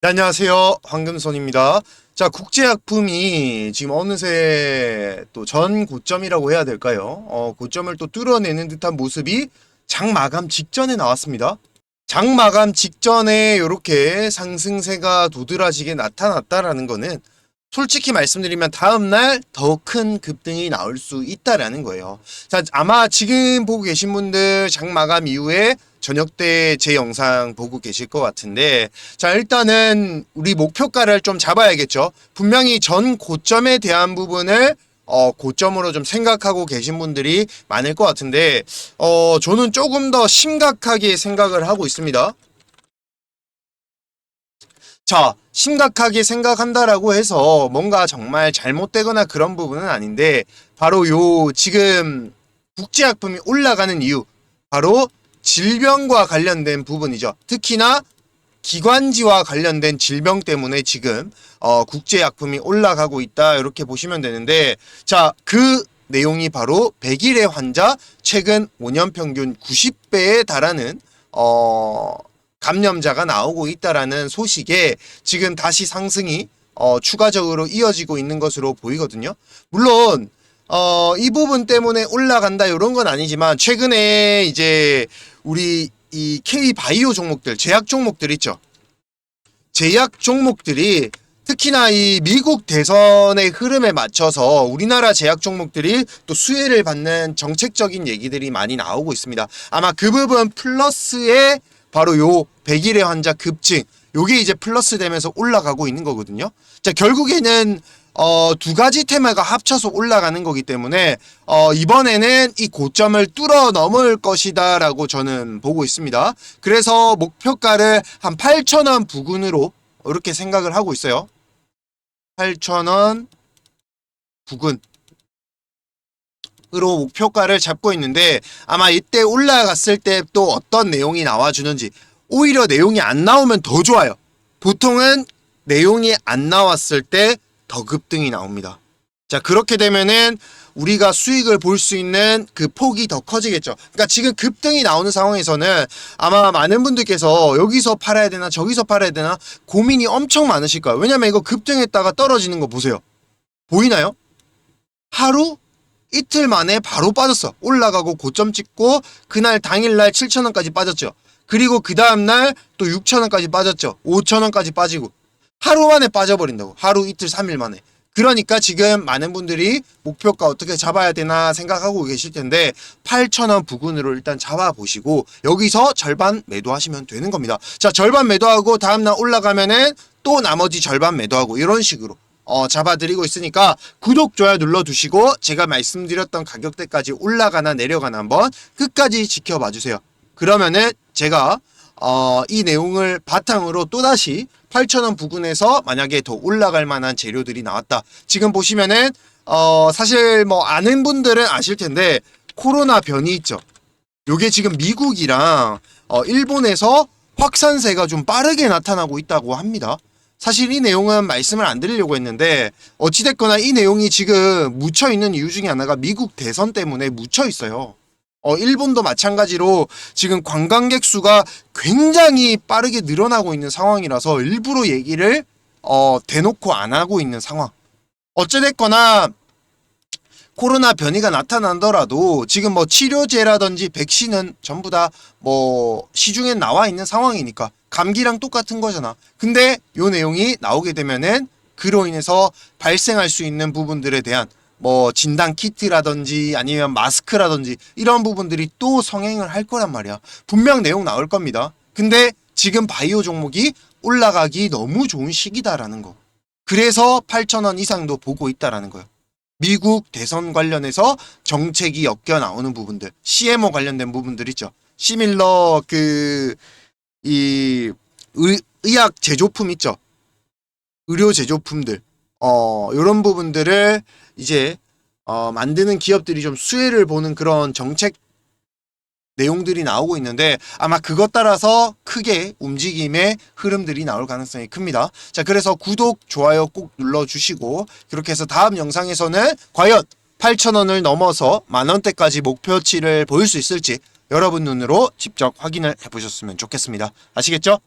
네, 안녕하세요. 황금손입니다. 자, 국제약품이 지금 어느새 또 전 고점이라고 해야 될까요? 어, 고점을 또 뚫어내는 듯한 모습이 장 마감 직전에 나왔습니다. 장 마감 직전에 이렇게 상승세가 도드라지게 나타났다라는 거는 솔직히 말씀드리면 다음날 더 큰 급등이 나올 수 있다라는 거예요. 자, 아마 지금 보고 계신 분들 장 마감 이후에 저녁 때 제 영상 보고 계실 것 같은데 자 일단은 우리 목표가를 좀 잡아야겠죠 분명히 전 고점에 대한 부분을 어 고점으로 좀 생각하고 계신 분들이 많을 것 같은데 어 저는 조금 더 심각하게 생각을 하고 있습니다 자, 심각하게 생각한다라고 해서 뭔가 정말 잘못되거나 그런 부분은 아닌데, 바로 요, 지금 국제약품이 올라가는 이유, 바로 질병과 관련된 부분이죠. 특히나 기관지와 관련된 질병 때문에 지금, 어, 국제약품이 올라가고 있다. 이렇게 보시면 되는데, 자, 그 내용이 바로 100일의 환자 최근 5년 평균 90배에 달하는, 어, 감염자가 나오고 있다라는 소식에 지금 다시 상승이 어, 추가적으로 이어지고 있는 것으로 보이거든요. 물론 어, 이 부분 때문에 올라간다 이런 건 아니지만 최근에 이제 우리 이 K 바이오 종목들, 제약 종목들 있죠. 제약 종목들이 특히나 이 미국 대선의 흐름에 맞춰서 우리나라 제약 종목들이 또 수혜를 받는 정책적인 얘기들이 많이 나오고 있습니다. 아마 그 부분 플러스에 바로 요 100일의 환자 급증 요게 이제 플러스 되면서 올라가고 있는 거거든요. 자, 결국에는 어, 두 가지 테마가 합쳐서 올라가는 거기 때문에 어, 이번에는 이 고점을 뚫어 넘을 것이다 라고 저는 보고 있습니다. 그래서 목표가를 한 8,000원 부근으로 이렇게 생각을 하고 있어요. 8,000원 부근 으로 목표가를 잡고 있는데 아마 이때 올라갔을 때 또 어떤 내용이 나와주는지 오히려 내용이 안 나오면 더 좋아요. 보통은 내용이 안 나왔을 때 더 급등이 나옵니다. 자 그렇게 되면은 우리가 수익을 볼 수 있는 그 폭이 더 커지겠죠. 그러니까 지금 급등이 나오는 상황에서는 아마 많은 분들께서 여기서 팔아야 되나 저기서 팔아야 되나 고민이 엄청 많으실 거예요. 왜냐면 이거 급등했다가 떨어지는 거 보세요. 보이나요? 하루 이틀 만에 바로 빠졌어. 올라가고 고점 찍고 그날 당일날 7천원까지 빠졌죠. 그리고 그 다음날 또 6천원까지 빠졌죠. 5천원까지 빠지고 하루 만에 빠져버린다고. 하루 이틀 3일 만에. 그러니까 지금 많은 분들이 목표가 어떻게 잡아야 되나 생각하고 계실 텐데 8,000원 부근으로 일단 잡아보시고 여기서 절반 매도하시면 되는 겁니다. 자 절반 매도하고 다음날 올라가면은 또 나머지 절반 매도하고 이런 식으로 어, 잡아드리고 있으니까 구독, 좋아요 눌러두시고 제가 말씀드렸던 가격대까지 올라가나 내려가나 한번 끝까지 지켜봐 주세요. 그러면은 제가 어, 이 내용을 바탕으로 또다시 8,000원 부근에서 만약에 더 올라갈 만한 재료들이 나왔다. 지금 보시면은 어, 사실 뭐 아는 분들은 아실 텐데 코로나 변이 있죠. 요게 지금 미국이랑 어, 일본에서 확산세가 좀 빠르게 나타나고 있다고 합니다. 사실 이 내용은 말씀을 안 드리려고 했는데 어찌됐거나 이 내용이 지금 묻혀 있는 이유 중에 하나가 미국 대선 때문에 묻혀 있어요. 어, 일본도 마찬가지로 지금 관광객 수가 굉장히 빠르게 늘어나고 있는 상황이라서 일부러 얘기를 어, 대놓고 안 하고 있는 상황. 어찌됐거나 코로나 변이가 나타나더라도 지금 뭐 치료제라든지 백신은 전부 다 뭐 시중에 나와 있는 상황이니까 감기랑 똑같은 거잖아. 근데 요 내용이 나오게 되면은 그로 인해서 발생할 수 있는 부분들에 대한 뭐 진단 키트라든지 아니면 마스크라든지 이런 부분들이 또 성행을 할 거란 말이야. 분명 내용 나올 겁니다. 근데 지금 바이오 종목이 올라가기 너무 좋은 시기다라는 거. 그래서 8,000원 이상도 보고 있다라는 거예요. 미국 대선 관련해서 정책이 엮여 나오는 부분들, CMO 관련된 부분들 있죠. 시밀러 그 이 의학 제조품 있죠. 의료 제조품들, 어 이런 부분들을 이제 어 만드는 기업들이 좀 수혜를 보는 그런 정책 내용들이 나오고 있는데 아마 그것 따라서 크게 움직임의 흐름들이 나올 가능성이 큽니다. 자, 그래서 구독, 좋아요 꼭 눌러주시고 그렇게 해서 다음 영상에서는 과연 8,000원을 넘어서 만원대까지 목표치를 보일 수 있을지 여러분 눈으로 직접 확인을 해보셨으면 좋겠습니다. 아시겠죠?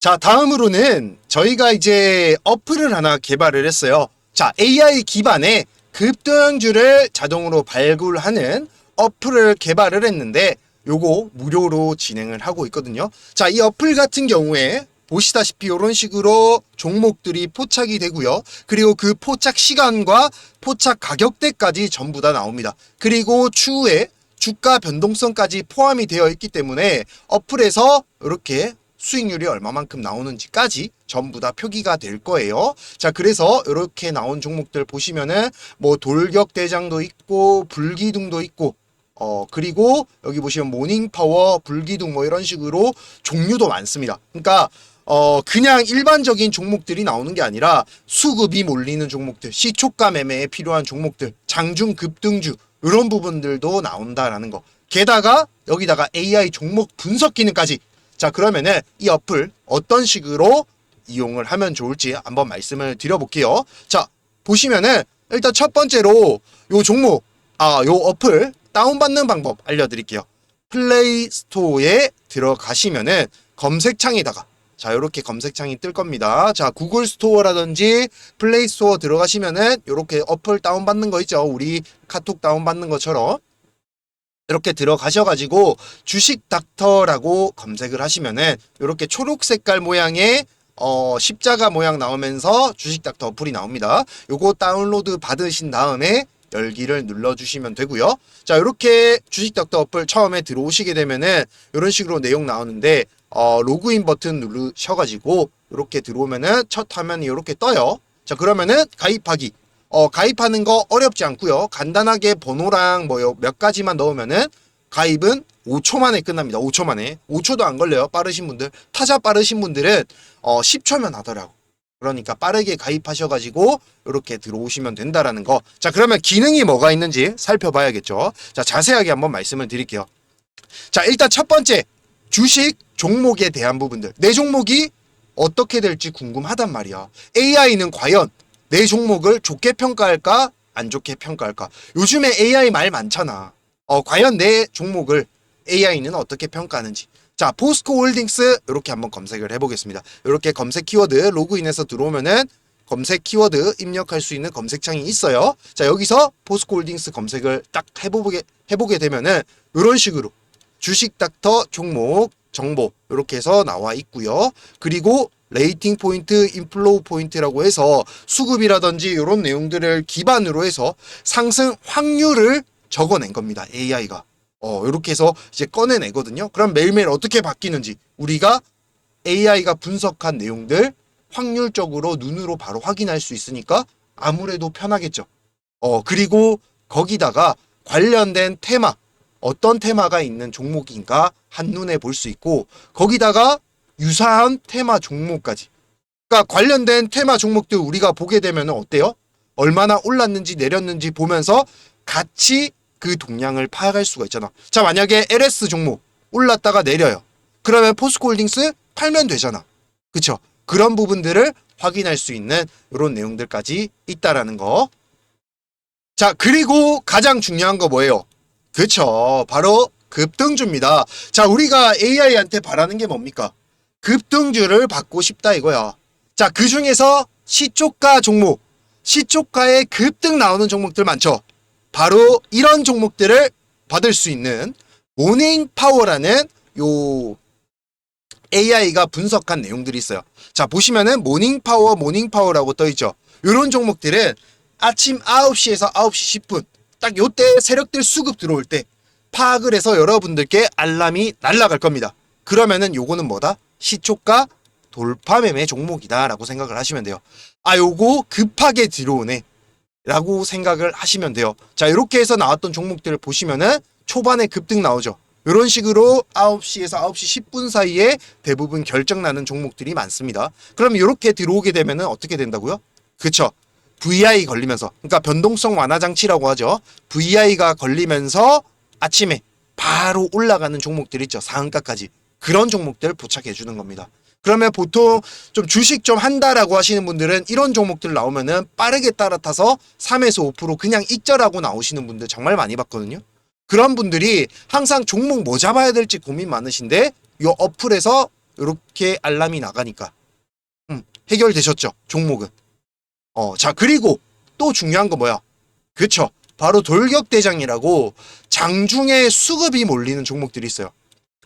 자, 다음으로는 저희가 이제 어플을 하나 개발을 했어요. 자, AI 기반의 급등주를 자동으로 발굴하는 어플을 개발을 했는데 요거 무료로 진행을 하고 있거든요. 자, 이 어플 같은 경우에 보시다시피 이런 식으로 종목들이 포착이 되고요. 그리고 그 포착 시간과 포착 가격대까지 전부 다 나옵니다. 그리고 추후에 주가 변동성까지 포함이 되어 있기 때문에 어플에서 이렇게 수익률이 얼마만큼 나오는지까지 전부 다 표기가 될 거예요. 자, 그래서 이렇게 나온 종목들 보시면은 뭐 돌격 대장도 있고 불기둥도 있고 어 그리고 여기 보시면 모닝 파워, 불기둥 뭐 이런 식으로 종류도 많습니다. 그러니까 어 그냥 일반적인 종목들이 나오는 게 아니라 수급이 몰리는 종목들, 시초가 매매에 필요한 종목들, 장중 급등주 이런 부분들도 나온다라는 거. 게다가 여기다가 AI 종목 분석 기능까지. 자 그러면은 이 어플 어떤 식으로 이용을 하면 좋을지 한번 말씀을 드려볼게요. 자 보시면은 일단 첫 번째로 요 종목 아 요 어플 다운받는 방법 알려드릴게요. 플레이 스토어에 들어가시면은 검색창에다가 자 이렇게 검색창이 뜰 겁니다. 자 구글 스토어라든지 플레이 스토어 들어가시면은 이렇게 어플 다운받는 거 있죠. 우리 카톡 다운받는 것처럼 이렇게 들어가셔가지고 주식 닥터라고 검색을 하시면은 이렇게 초록 색깔 모양의 어 십자가 모양 나오면서 주식 닥터 어플이 나옵니다. 요거 다운로드 받으신 다음에 열기를 눌러주시면 되고요. 자 이렇게 주식 닥터 어플 처음에 들어오시게 되면은 이런 식으로 내용 나오는데 어 로그인 버튼 누르셔가지고 이렇게 들어오면은 첫 화면이 이렇게 떠요. 자 그러면은 가입하기 어, 가입하는 거 어렵지 않고요. 간단하게 번호랑 뭐 몇 가지만 넣으면은 가입은 5초 만에 끝납니다. 5초 만에. 5초도 안 걸려요. 빠르신 분들. 타자 빠르신 분들은 어, 10초면 하더라고. 그러니까 빠르게 가입하셔가지고 이렇게 들어오시면 된다라는 거. 자, 그러면 기능이 뭐가 있는지 살펴봐야겠죠. 자, 자세하게 한번 말씀을 드릴게요. 자, 일단 첫 번째 주식 종목에 대한 부분들. 내 종목이 어떻게 될지 궁금하단 말이야. AI는 과연 내 종목을 좋게 평가할까 안 좋게 평가할까 요즘에 AI 말 많잖아 어 과연 내 종목을 AI는 어떻게 평가하는지 자 포스코 홀딩스 이렇게 한번 검색을 해보겠습니다 이렇게 검색 키워드 로그인해서 들어오면은 검색 키워드 입력할 수 있는 검색창이 있어요 자 여기서 포스코 홀딩스 검색을 딱 해보게 해보게 되면은 이런 식으로 주식 닥터 종목 정보 이렇게 해서 나와 있고요 그리고 레이팅 포인트, 인플로우 포인트라고 해서 수급이라든지 이런 내용들을 기반으로 해서 상승 확률을 적어낸 겁니다. AI가. 어, 이렇게 해서 이제 꺼내내거든요. 그럼 매일매일 어떻게 바뀌는지 우리가 AI가 분석한 내용들 확률적으로 눈으로 바로 확인할 수 있으니까 아무래도 편하겠죠. 어, 그리고 거기다가 관련된 테마, 어떤 테마가 있는 종목인가 한눈에 볼 수 있고 거기다가 유사한 테마 종목까지. 그러니까 관련된 테마 종목들 우리가 보게 되면 어때요? 얼마나 올랐는지 내렸는지 보면서 같이 그 동향을 파악할 수가 있잖아. 자, 만약에 LS 종목 올랐다가 내려요. 그러면 포스코홀딩스 팔면 되잖아. 그쵸? 그런 부분들을 확인할 수 있는 이런 내용들까지 있다라는 거. 자, 그리고 가장 중요한 거 뭐예요? 그쵸. 바로 급등주입니다. 자, 우리가 AI한테 바라는 게 뭡니까? 급등주를 받고 싶다 이거야. 자, 그 중에서 시초가 종목, 시초가에 급등 나오는 종목들 많죠. 바로 이런 종목들을 받을 수 있는 모닝 파워라는 요 AI가 분석한 내용들이 있어요. 자, 보시면은 모닝 파워, 모닝 파워라고 떠 있죠. 요런 종목들은 아침 9시에서 9시 10분 딱 요때 세력들 수급 들어올 때 파악을 해서 여러분들께 알람이 날아갈 겁니다. 그러면은 요거는 뭐다? 시초가 돌파 매매 종목이다라고 생각을 하시면 돼요. 아, 요거 급하게 들어오네. 라고 생각을 하시면 돼요. 자, 이렇게 해서 나왔던 종목들을 보시면은 초반에 급등 나오죠. 이런 식으로 9시에서 9시 10분 사이에 대부분 결정 나는 종목들이 많습니다. 그럼 이렇게 들어오게 되면은 어떻게 된다고요? 그쵸. VI 걸리면서, 그러니까 변동성 완화 장치라고 하죠. VI가 걸리면서 아침에 바로 올라가는 종목들 있죠. 상한가까지. 그런 종목들 부착해 주는 겁니다. 그러면 보통 좀 주식 좀 한다라고 하시는 분들은 이런 종목들 나오면은 빠르게 따라타서 3에서 5% 그냥 익절하고 나오시는 분들 정말 많이 봤거든요. 그런 분들이 항상 종목 뭐 잡아야 될지 고민 많으신데 요 어플에서 이렇게 알람이 나가니까 음, 해결되셨죠 종목은. 어 자 그리고 또 중요한 거 뭐야? 그쵸. 바로 돌격대장이라고 장중에 수급이 몰리는 종목들이 있어요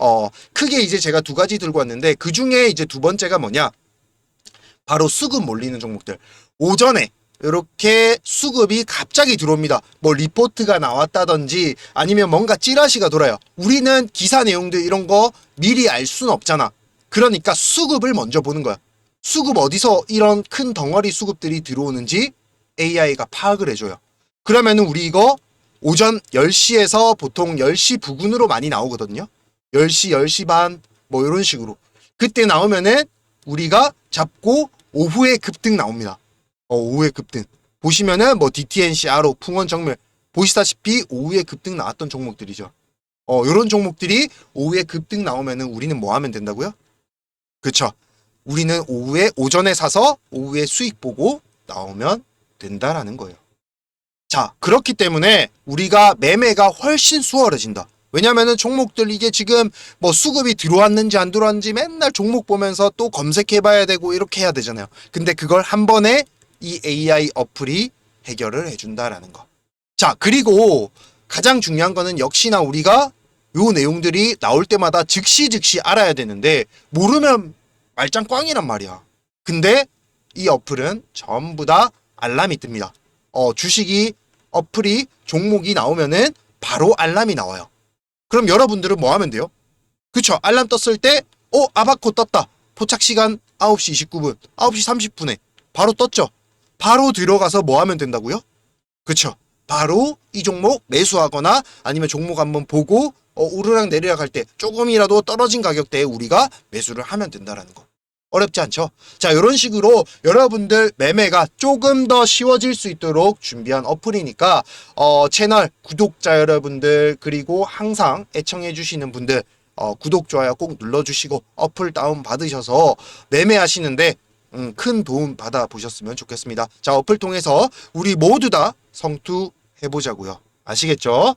어 크게 이제 제가 두 가지 들고 왔는데 그 중에 이제 두 번째가 뭐냐 바로 수급 몰리는 종목들 오전에 이렇게 수급이 갑자기 들어옵니다. 뭐 리포트가 나왔다든지 아니면 뭔가 찌라시가 돌아요. 우리는 기사 내용들 이런 거 미리 알 수는 없잖아. 그러니까 수급을 먼저 보는 거야. 수급 어디서 이런 큰 덩어리 수급들이 들어오는지 AI가 파악을 해줘요. 그러면은 우리 이거 오전 10시에서 보통 10시 부근으로 많이 나오거든요. 10시, 10시 반, 뭐 이런 식으로. 그때 나오면은 우리가 잡고 오후에 급등 나옵니다. 어, 오후에 급등. 보시면은 뭐 DTNC, 아로, 풍원 정밀 보시다시피 오후에 급등 나왔던 종목들이죠. 어, 요런 종목들이 오후에 급등 나오면은 우리는 뭐 하면 된다고요? 그쵸. 우리는 오후에 오전에 사서 오후에 수익 보고 나오면 된다라는 거예요. 자, 그렇기 때문에 우리가 매매가 훨씬 수월해진다. 왜냐면은 종목들 이게 지금 뭐 수급이 들어왔는지 안 들어왔는지 맨날 종목 보면서 또 검색해 봐야 되고 이렇게 해야 되잖아요. 근데 그걸 한 번에 이 AI 어플이 해결을 해준다라는 거. 자, 그리고 가장 중요한 거는 역시나 우리가 요 내용들이 나올 때마다 즉시 즉시 알아야 되는데 모르면 말짱 꽝이란 말이야. 근데 이 어플은 전부 다 알람이 뜹니다. 어, 주식이 어플이 종목이 나오면은 바로 알람이 나와요. 그럼 여러분들은 뭐 하면 돼요? 그쵸? 알람 떴을 때, 어, 아바코 떴다. 포착 시간 9시 29분, 9시 30분에 바로 떴죠? 바로 들어가서 뭐 하면 된다고요? 그쵸? 바로 이 종목 매수하거나 아니면 종목 한번 보고 어, 오르락 내리락 할 때 조금이라도 떨어진 가격대에 우리가 매수를 하면 된다라는 거. 어렵지 않죠? 자, 이런 식으로 여러분들 매매가 조금 더 쉬워질 수 있도록 준비한 어플이니까 어, 채널 구독자 여러분들 그리고 항상 애청해 주시는 분들 어, 구독 좋아요 꼭 눌러주시고 어플 다운 받으셔서 매매하시는데 음, 큰 도움 받아 보셨으면 좋겠습니다. 자, 어플 통해서 우리 모두 다 성투해 보자고요. 아시겠죠?